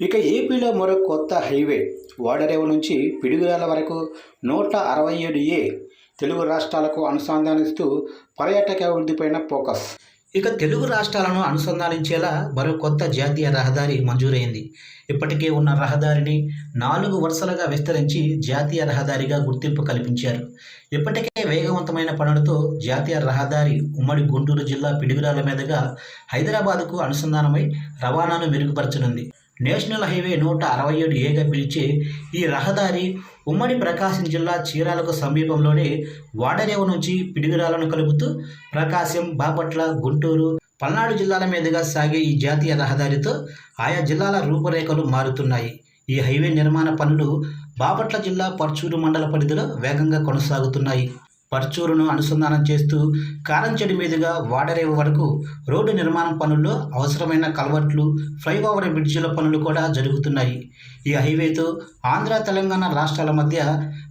ఇక ఏపీలో మరో కొత్త హైవే ఓడరేవు నుంచి పిడుగురాల వరకు నూట అరవై ఏడు ఏ తెలుగు రాష్ట్రాలకు అనుసంధానిస్తూ పర్యాటక అభివృద్ధిపైన ఫోకస్. ఇక తెలుగు రాష్ట్రాలను అనుసంధానించేలా మరో కొత్త జాతీయ రహదారి మంజూరైంది. ఇప్పటికే ఉన్న రహదారిని నాలుగు వరుసలుగా విస్తరించి జాతీయ రహదారిగా గుర్తింపు కల్పించారు. ఇప్పటికే వేగవంతమైన పనులతో జాతీయ రహదారి ఉమ్మడి గుంటూరు జిల్లా పిడుగురాల మీదుగా హైదరాబాద్కు అనుసంధానమై రవాణాను మెరుగుపరచనుంది. నేషనల్ హైవే నూట అరవై ఏడు ఏగా పిలిచే ఈ రహదారి ఉమ్మడి ప్రకాశం జిల్లా చీరాలకు సమీపంలోనే వాడరేవు నుంచి పిడుగురాలను కలుపుతూ ప్రకాశం బాపట్ల గుంటూరు పల్నాడు జిల్లాల మీదుగా సాగే ఈ జాతీయ రహదారితో ఆయా జిల్లాల రూపురేఖలు మారుతున్నాయి. ఈ హైవే నిర్మాణ పనులు బాపట్ల జిల్లా పర్చూరు మండల పరిధిలో వేగంగా కొనసాగుతున్నాయి. పర్చూరును అనుసంధానం చేస్తూ కారంచెడి మీదుగా వాడరేవు వరకు రోడ్డు నిర్మాణం పనుల్లో అవసరమైన కల్వర్ట్లు ఫ్లైఓవర్ బ్రిడ్జిల పనులు కూడా జరుగుతున్నాయి. ఈ హైవేతో ఆంధ్ర తెలంగాణ రాష్ట్రాల మధ్య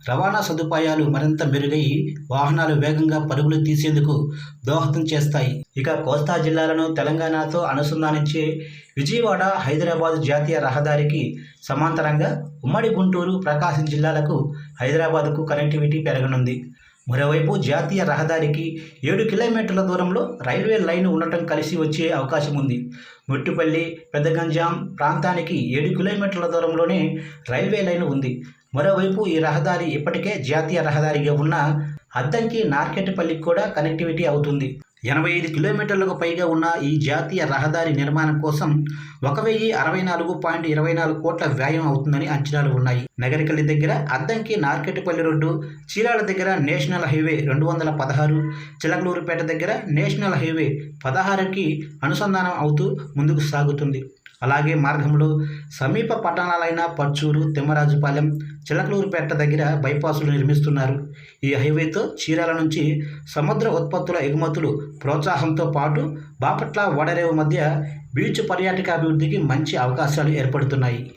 రవాణా సదుపాయాలు మరింత మెరుగై వాహనాలు వేగంగా పరుగులు తీసేందుకు దోహదం చేస్తాయి. ఇక కోస్తా జిల్లాలను తెలంగాణతో అనుసంధానించే విజయవాడ హైదరాబాద్ జాతీయ రహదారికి సమాంతరంగా ఉమ్మడి గుంటూరు ప్రకాశం జిల్లాలకు హైదరాబాద్కు కనెక్టివిటీ పెరగనుంది. మరోవైపు జాతీయ రహదారికి ఏడు కిలోమీటర్ల దూరంలో రైల్వే లైన్ ఉండటం కలిసి వచ్చే అవకాశం ఉంది. మొట్టుపల్లి పెద్దగంజాం ప్రాంతానికి ఏడు కిలోమీటర్ల దూరంలోనే రైల్వే లైన్ ఉంది. మరోవైపు ఈ రహదారి ఇప్పటికే జాతీయ రహదారిగా ఉన్న అద్దంకి నార్కెట్పల్లికి కూడా కనెక్టివిటీ అవుతుంది. ఎనభై ఐదు కిలోమీటర్లకు పైగా ఉన్న ఈ జాతీయ రహదారి నిర్మాణం కోసం ఒక వెయ్యి అరవై నాలుగు పాయింట్ ఇరవై నాలుగు కోట్ల వ్యయం అవుతుందని అంచనాలు ఉన్నాయి. నగరికల్లి దగ్గర అద్దంకి నార్కెట్పల్లి రోడ్డు చీరాల దగ్గర నేషనల్ హైవే రెండు వందల పదహారు చిలకలూరుపేట దగ్గర నేషనల్ హైవే పదహారుకి అనుసంధానం అవుతూ ముందుకు సాగుతుంది. అలాగే మార్గంలో సమీప పట్టణాలైన పర్చూరు తిమ్మరాజుపాలెం చిలకలూరుపేట దగ్గర బైపాసులు నిర్మిస్తున్నారు. ఈ హైవేతో చీరాల నుంచి సముద్ర ఉత్పత్తుల ఎగుమతులు ప్రోత్సాహంతో పాటు బాపట్ల వడరేవు మధ్య బీచ్ పర్యాటక అభివృద్ధికి మంచి అవకాశాలు ఏర్పడుతున్నాయి.